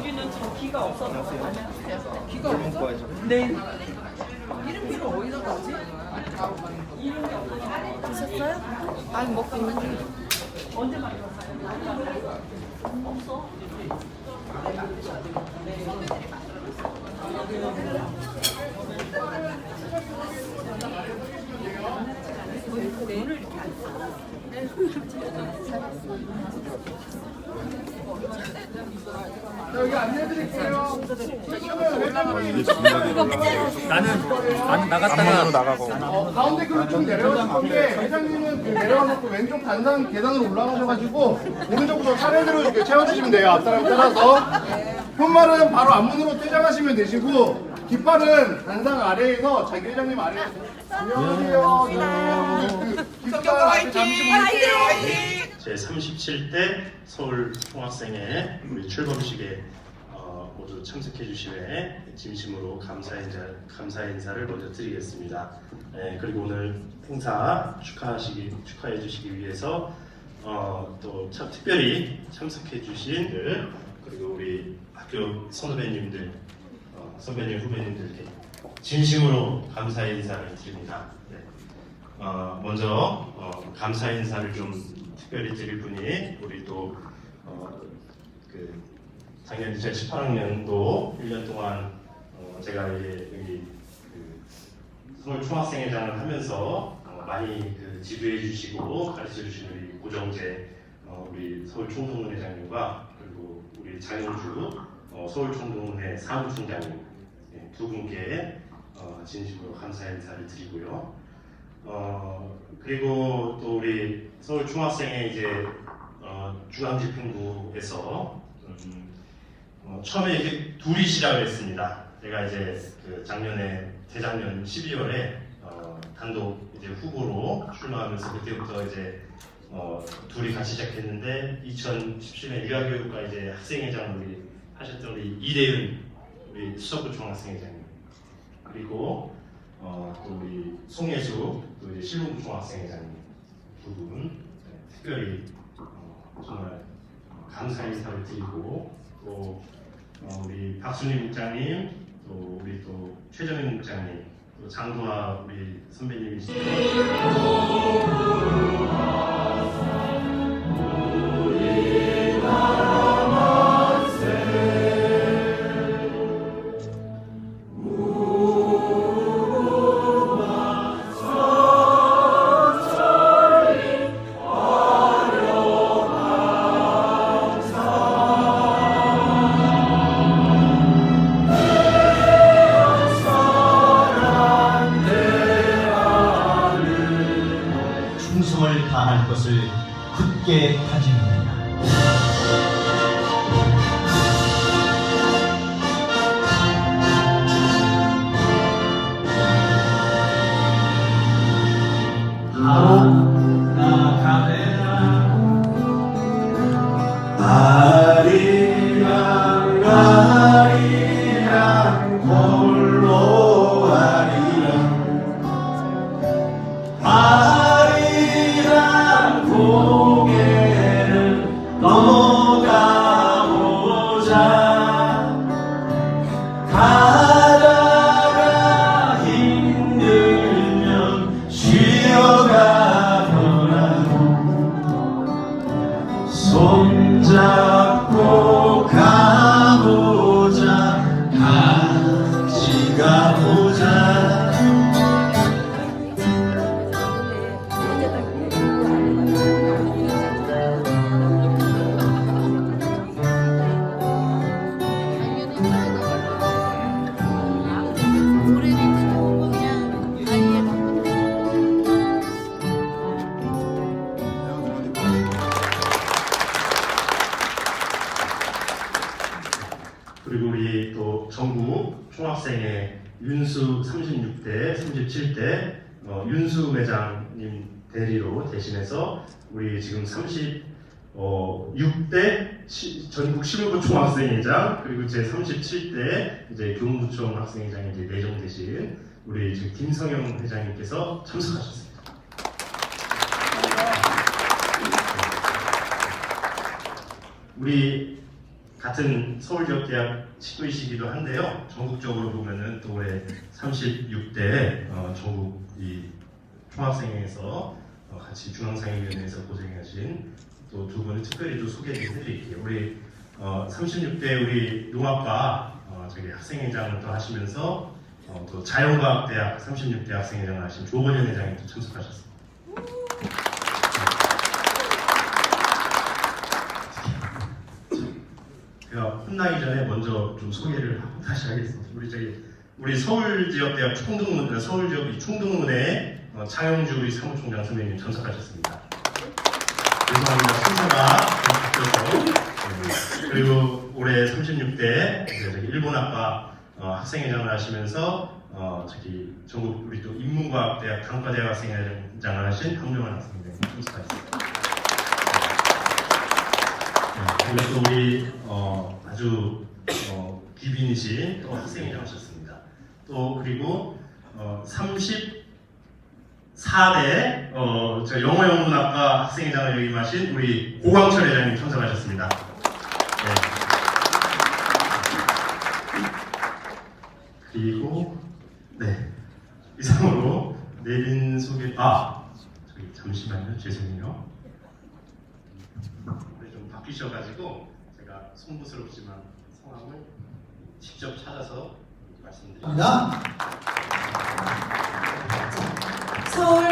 우리는 저 기가 없어서 기가 젊은 없어? 네. 이름표를 어디서 따지? 드셨어요? 아니 먹고 있는데 언제 만들었어요? 없어. 나는 안 나갔다가 안으로 나가고. 어, 가운데 그릇 좀 내려가실 건데 회장님은 그 내려가놓고 왼쪽 단상 계단으로 올라가셔가지고 오른쪽으로 차례대로 이렇게 채워주시면 돼요 앞사람 따라서 현말은 바로 앞문으로 퇴장하시면 되시고 깃발은 단상 아래에서 자기 회장님 아래에서 안녕하세요. 그 잠시 보실게요 제 37대 서울 총학생회 우리 출범식에 어, 모두 참석해 주심에 진심으로 감사 인사, 감사 인사를 먼저 드리겠습니다. 예, 그리고 오늘 행사 축하하시기 축하해 주시기 위해서 어, 또 참, 특별히 참석해 주신 그, 그리고 우리 학교 선후배님들 어, 선배님 후배님들께 진심으로 감사 인사를 드립니다. 네. 어, 먼저 어, 감사 인사를 좀 특별히 드릴 분이 우리 또 어, 그 작년 2018학년도 1년 동안 어, 제가 여기 그 서울 총학생회장을 하면서 어, 많이 그 지도해 주시고 가르쳐 주신 우리 고정재 어, 우리 서울 총동문회장님과 그리고 우리 장영주 어, 서울 총동문회 사무총장님 예, 두 분께 어, 진심으로 감사 인사를 드리고요. 어, 그리고 또 우리 서울 중학생회 이제 어, 중앙집행부에서 음, 어, 처음에 이렇게 둘이 시작을 했습니다. 제가 이제 그 작년에 재작년 12월에 어, 단독 이제 후보로 출마하면서 그때부터 이제 어, 둘이 같이 시작했는데 2017년 유아교육과 이제 학생회장 우리 하셨던 우리 이대윤 우리 수석부 중학생회장님 그리고 어, 또 우리 송예수 또 이제 실무부 중학생회장님 두 분 네, 특별히 어, 정말 감사 인사를 드리고 또 어, 우리 박순희 국장님 또 우리 또 최정인 국장님 또 장도화 우리 선배님이시죠. 회장님 대리로 대신해서 우리 지금 36대 전국 실무부 총학생회장 그리고 제 37대 이제 교무부총 학생회장에 이제 내정되신 우리 지금 김성영 회장님께서 참석하셨습니다. 우리 같은 서울지역대학 식구이시기도 한데요. 전국적으로 보면은 또 올해 36대 어, 전국 이 총학생회에서 어, 같이 중앙상임위원회에서 고생하신 또 두 분을 특별히 또 소개를 해드릴게요. 우리 어, 36대 우리 농학과 어, 저기 학생회장을 또 하시면서 어, 또 자연과학대학 36대 학생회장을 하신 조건현 회장이 또 참석하셨습니다. 제가 혼나기 전에 먼저 좀 소개를 하고 다시 하겠습니다. 우리 저기 우리 서울 지역 대학 총동문 서울 지역 이 총동문회 어, 장영주 우리 사무총장 선생님 참석하셨습니다. 죄송합니다. 순서가 좀 바뀌어서 네. 그리고 올해 36대 저기 일본학과 어, 학생회장을 하시면서 어, 저기 전국 우리 또 인문과학대학 단과대학 학생회장을 하신 황명환 학생회장님 참석하셨습니다. 네, 그리고 또 우리 어, 아주 어, 귀빈이신 또 학생회장 하셨습니다. 또 그리고 어, 34대 어, 저 영어 영문학과 학생회장을 역임하신 우리 고광철 회장님 참석하셨습니다. 네. 그리고 네 이상으로 내린 소개 아 저기 잠시만요 죄송해요. 오늘 좀 바뀌셔가지고 제가 송구스럽지만 성함을 직접 찾아서 말씀드립니다.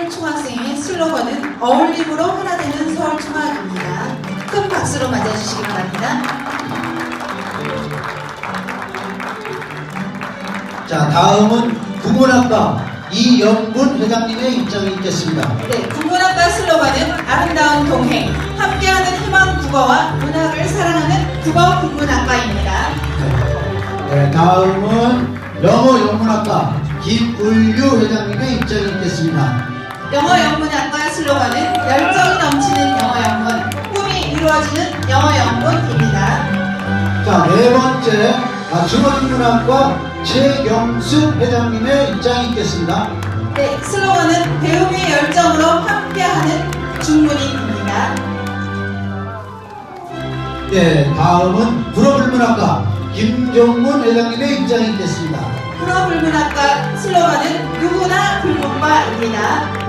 서울 총학생의 슬로건은 어울림으로 하나 되는 서울 총학입니다. 큰 박수로 맞아주시기 바랍니다. 자, 다음은 국문학과 이영분 회장님의 입장이 있겠습니다. 네, 국문학과 슬로건은 아름다운 동행, 함께하는 희망 국어와 문학을 사랑하는 국어 국문학과입니다. 네, 다음은 영어 영문학과 김울유 회장님의 입장이 있겠습니다. 영어 영문학과 슬로건은 열정이 넘치는 영어 영문, 꿈이 이루어지는 영어 영문입니다. 자, 네 번째 아, 중어인문학과 최경숙 회장님의 입장이 있겠습니다. 네, 슬로건은 배움의 열정으로 함께하는 중문인입니다. 네, 다음은 불어불문학과 김종문 회장님의 입장이 있겠습니다. 불어불문학과 슬로건은 누구나 불문과입니다.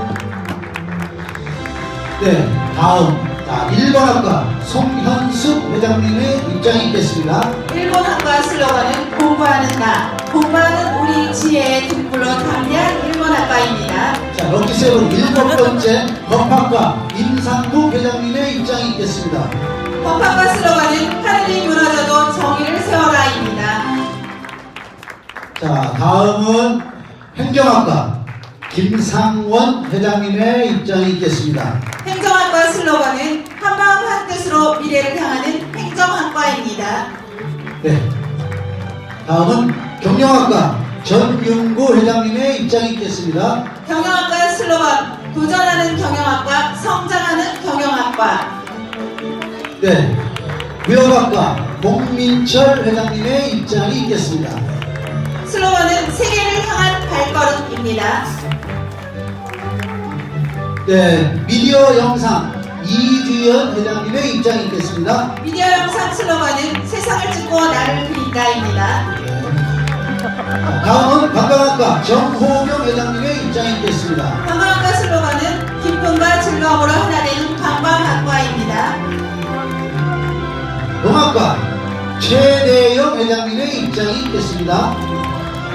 네, 다음 자, 1번 학과 송현숙 회장님의 입장이 있겠습니다. 일본 학과 슬로건은 공부하는 나, 공부하는 우리 지혜의 등불로 담대한 일본 학과입니다. 자, 럭키세븐 일곱 번째 법학과 임상국 회장님의 입장이 있겠습니다. 법학과 슬로건은 하늘이 무너져도 정의를 세워라입니다. 자, 다음은 행정학과 김상원 회장님의 입장이 있겠습니다. 행정학과 슬로건은 한마음 한뜻으로 미래를 향하는 행정학과입니다. 네. 다음은 경영학과 전윤구 회장님의 입장이 있겠습니다. 경영학과 슬로건 도전하는 경영학과 성장하는 경영학과 네. 무역학과 목민철 회장님의 입장이 있겠습니다. 슬로건은 세계를 향한 발걸음입니다. 네. 미디어 영상 이주연 회장님의 입장이 있겠습니다. 미디어 영상 슬로건은 세상을 찍고 나를 그린다입니다. 자, 다음은 관광학과 정호경 회장님의 입장이 있겠습니다. 관광학과 슬로건은 기쁨과 즐거움으로 하나 되는 관광학과입니다. 농학과 최대영 회장님의 입장이 있겠습니다.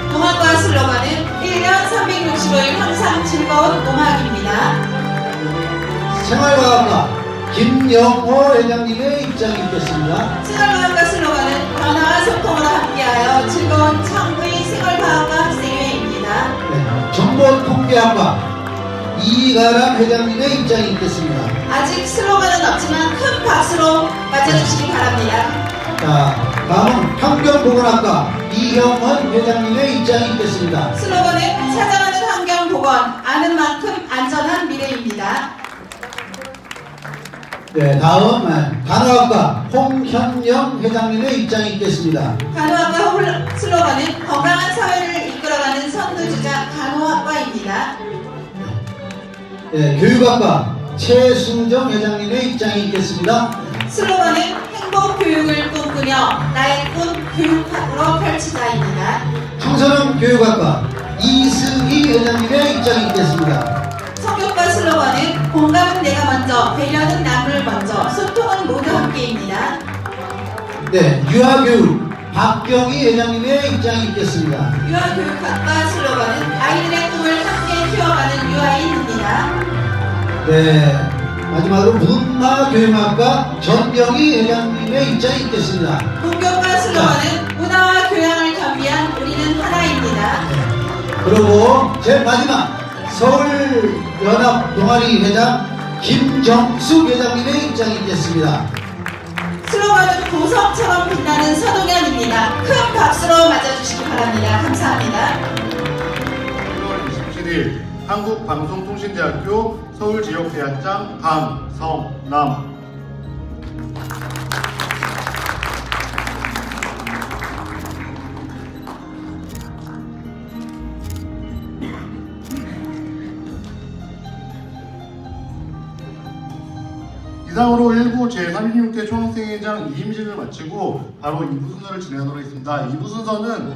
농학과 슬로건은 1년 365일 항상 즐거운 농학입니다. 생활과학과 김영호 회장님의 입장이 있겠습니다. 생활과학과 슬로건은 변화와 소통으로 함께하여 즐거운 창구의 생활과학과 학생회입니다. 네. 정보통계학과 이가람 회장님의 입장이 있겠습니다. 아직 슬로건은 없지만 큰 박수로 맞아주시기 바랍니다. 자, 다음은 환경보건학과 이형원 회장님의 입장이 있겠습니다. 슬로건은 찾아가는 환경 보건 아는 만큼 안전한 미래입니다. 네, 다음 간호학과 홍현영 회장님의 입장이 있겠습니다. 간호학과 홀- 슬로건은 건강한 사회를 이끌어가는 선두주자 간호학과입니다. 네, 교육학과 최수정 회장님의 입장이 있겠습니다. 슬로건은 행복 교육을 꿈꾸며 나의 꿈 교육학으로 펼치다입니다. 청소년 교육학과 이승희 회장님의 입장이 있겠습니다. 성교과 슬로건은 공감은 내가 먼저, 배려는 먼저, 소통은 모두 함께입니다. 네, 유아교육 박경희 회장님의 입장이 있겠습니다. 유아교육 학과 슬로건은 아이들의 꿈을 함께 키워가는 유아인입니다. 네, 마지막으로 문화교육학과 전경희 회장님의 입장이 있겠습니다. 문교과 슬로건은 문화와 교양을 겸비한 우리는 하나입니다. 그리고 제일 마지막 서울 연합 동아리 회장 김정수 회장님의 입장이 있겠습니다. 슬로건은 보석처럼 빛나는 서동현입니다. 큰 박수로 맞아주시기 바랍니다. 감사합니다. 1월 27일 한국방송통신대학교 서울지역대학장 강성남 이상으로 1부 제36회 총학생회장 2임식을 마치고 바로 2부 순서를 진행하도록 하겠습니다. 2부 순서는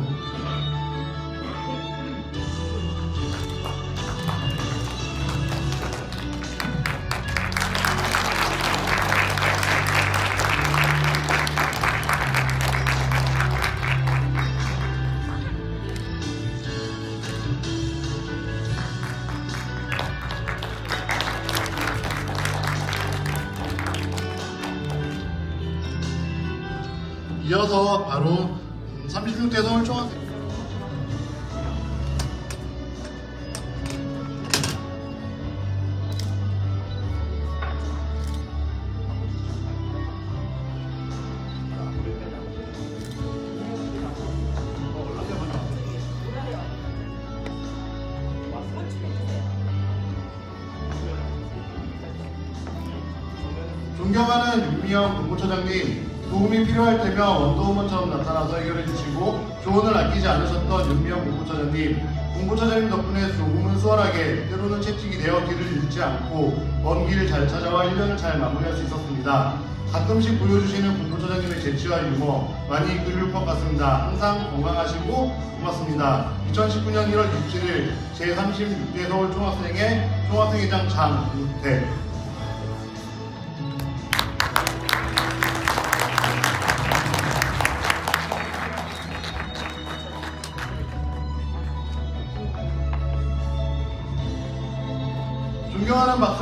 존경하는 윤미영 본부처장님, 도움이 필요할 때면 원더우먼처럼 나타나서 해결해 주시고 조언을 아끼지 않으셨던 윤미영 본부처장님, 본부처장님 덕분에 조금은 수월하게 때로는 채찍이 되어 길을 잃지 않고 먼 길을 잘 찾아와 1년을 잘 마무리할 수 있었습니다. 가끔씩 보여주시는 본부처장님의 재치와 유머 많이 이끌릴 것 같습니다. 항상 건강하시고 고맙습니다. 2019년 1월 27일 제36대 서울 총학생회 총학생회장 장우태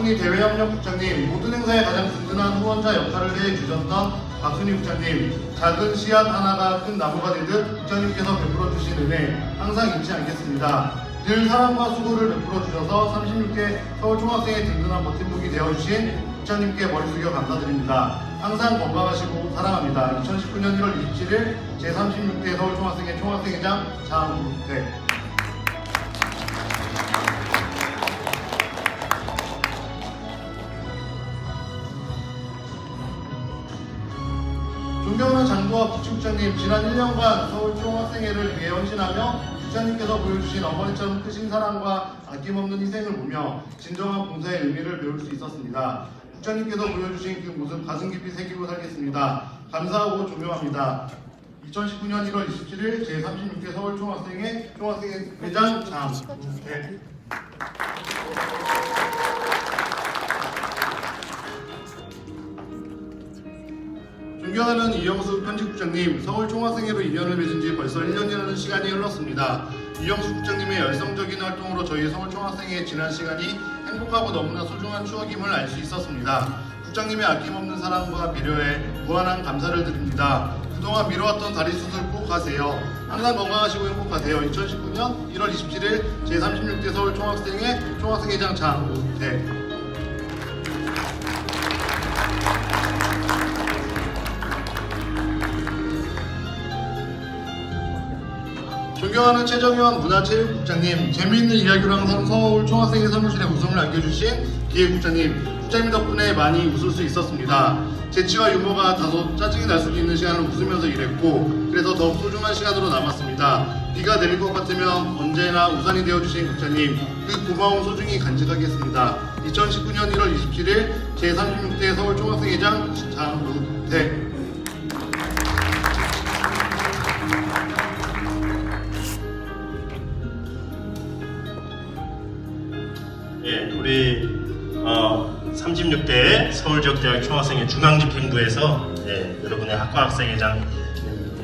박순희 대외협력 국장님, 모든 행사에 가장 든든한 후원자 역할을 해주셨던 박순희 국장님, 작은 씨앗 하나가 큰 나무가 되듯 국장님께서 베풀어 주신 은혜 항상 잊지 않겠습니다. 늘 사랑과 수고를 베풀어 주셔서 36개 서울 총학생의 든든한 버팀목이 되어주신 국장님께 머리 숙여 감사드립니다. 항상 건강하시고 사랑합니다. 2019년 1월 27일 제36대 서울 총학생회 총학생회장 장우택 존경하는 장부와 부축장님 지난 1년간 서울 총학생회를 위해 헌신하며 국장님께서 보여주신 어머니처럼 크신 사랑과 아낌없는 희생을 보며 진정한 봉사의 의미를 배울 수 있었습니다. 국장님께서 보여주신 그 모습 가슴 깊이 새기고 살겠습니다. 감사하고 존경합니다. 2019년 1월 27일 제36회 서울 총학생회 총학생회장 장우 존경하는 이영수 편집국장님, 서울 총학생회로 인연을 맺은 지 벌써 1년이라는 시간이 흘렀습니다. 이영수 국장님의 열성적인 활동으로 저희 서울 총학생회의 지난 시간이 행복하고 너무나 소중한 추억임을 알 수 있었습니다. 국장님의 아낌없는 사랑과 배려에 무한한 감사를 드립니다. 그동안 미뤄왔던 다리 수술 꼭 하세요. 항상 건강하시고 행복하세요. 2019년 1월 27일 제36대 서울 총학생회 총학생회장 장우태 존경하는 최정현 문화체육국장님, 재미있는 이야기로 항상 서울 총학생회 사무실에 웃음을 안겨주신 기획국장님, 국장님 덕분에 많이 웃을 수 있었습니다. 재치와 유머가 다소 짜증이 날 수도 있는 시간을 웃으면서 일했고, 그래서 더욱 소중한 시간으로 남았습니다. 비가 내릴 것 같으면 언제나 우산이 되어주신 국장님, 그 고마움 소중히 간직하겠습니다. 2019년 1월 27일 제36대 서울 총학생회장 장우택 36대 서울지역대학 총학생회 중앙집행부에서 예, 여러분의 학과 학생회장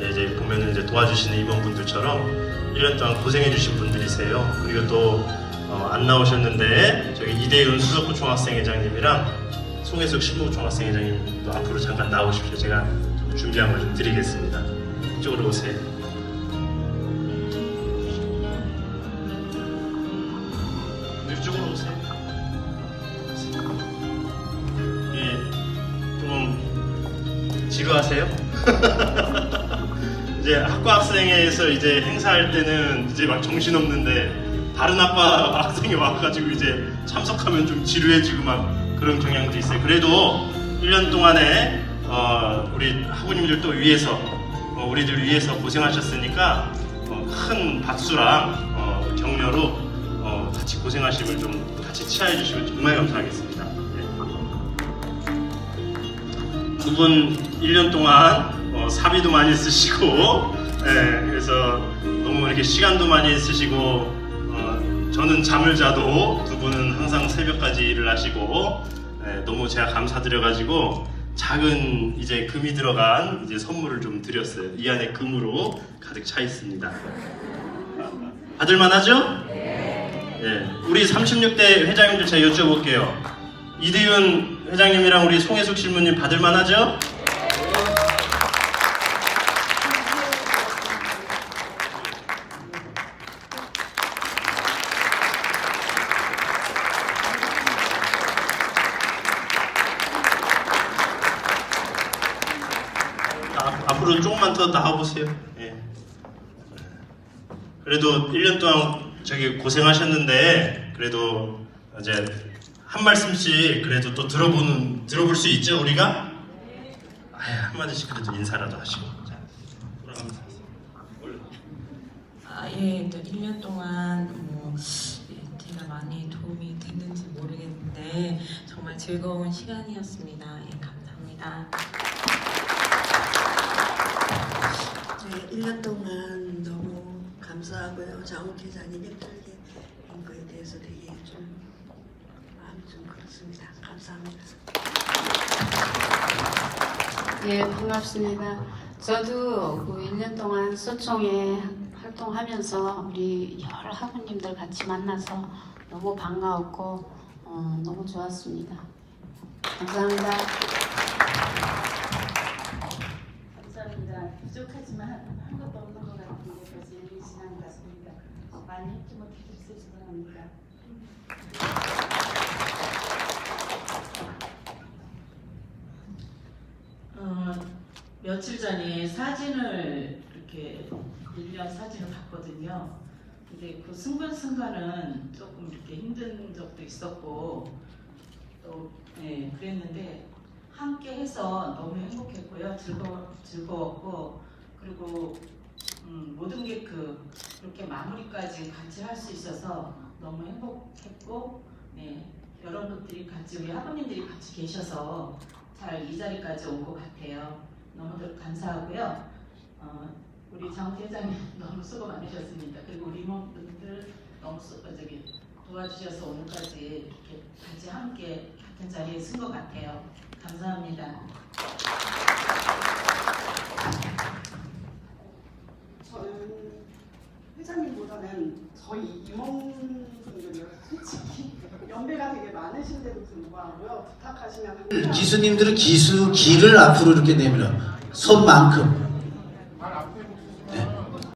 예, 이제 보면은 이제 도와주시는 임원분들처럼 1년 동안 고생해주신 분들이세요. 그리고 또 어, 안 나오셨는데 저기 이대윤 수석부 총학생회장님이랑 송혜숙 신부 총학생회장님도 앞으로 잠깐 나오십시오. 제가 좀 준비한 걸 좀 드리겠습니다. 이쪽으로 오세요. 지루하세요? 이제 학과 학생회에서 이제 행사할 때는 이제 막 정신 없는데 다른 학과 학생이 와가지고 이제 참석하면 좀 지루해지고 막 그런 경향도 있어요. 그래도 1년 동안에 어, 우리 학우님들 또 위해서 어, 우리들 위해서 고생하셨으니까 어, 큰 박수랑 어, 격려로 어, 같이 고생하심을 좀 같이 치하해 주시면 정말 감사하겠습니다. 두 분 1년 동안 어, 사비도 많이 쓰시고 예, 그래서 너무 이렇게 시간도 많이 쓰시고 어, 저는 잠을 자도 두 분은 항상 새벽까지 일을 하시고 예, 너무 제가 감사드려가지고 작은 이제 금이 들어간 이제 선물을 좀 드렸어요. 이 안에 금으로 가득 차 있습니다. 받을만 하죠? 예, 우리 36대 회장님들 제가 여쭤볼게요. 이대윤 회장님이랑 우리 송혜숙 실무님 받을만 하죠? 아, 앞으로 조금만 더 나와보세요. 예. 그래도 1년 동안 저기 고생하셨는데 그래도 이제 한 말씀씩 그래도 또 들어보는 들어볼 수 있죠 우리가? 아유 한 마디씩 그래도 인사라도 하시고 자 돌아가면서 하세요. 아, 예, 또 1년 동안 뭐 예, 제가 많이 도움이 됐는지 모르겠는데 정말 즐거운 시간이었습니다. 예, 감사합니다. 네, 1년 동안 너무 감사하고요. 장욱 기자님 힘들게 한 거에 대해서 되게 좀 좀 그렇습니다. 감사합니다. 예, 반갑습니다. 저도 그 1년 동안 소총에 활동하면서 우리 여러 학우님들 같이 만나서 너무 반가웠고 어, 너무 좋았습니다. 감사합니다. 감사합니다. 부족하지만 한 것도 없는 것 같은데 벌써 1년 지난 것 같습니다. 어, 많이 했지 못해서 죄송합니다. 어, 며칠 전에 사진을 이렇게 일련 사진을 봤거든요. 근데 그 순간순간은 조금 이렇게 힘든 적도 있었고 또 예, 그랬는데 함께 해서 너무 행복했고요. 즐거, 즐거웠고 그리고 음, 모든 게그 그렇게 마무리까지 같이 할 수 있어서 너무 행복했고 네, 여러분들이 같이 우리 학부님들이 같이 계셔서 잘 이 자리까지 온 것 같아요. 너무들 감사하고요. 어, 우리 장훈 회장님 너무 수고 많으셨습니다. 그리고 우리 임원분들 너무 수, 어, 저기 도와주셔서 오늘까지 이렇게 같이 함께 같은 자리에 쓴 것 같아요. 감사합니다. 저는 회장님보다는 저희 임원분들이 솔직히 연배가 되게 많으신데도 불구하고요. 부탁하시면 항상 기수님들은 기수 기를 앞으로 이렇게 내밀어 손만큼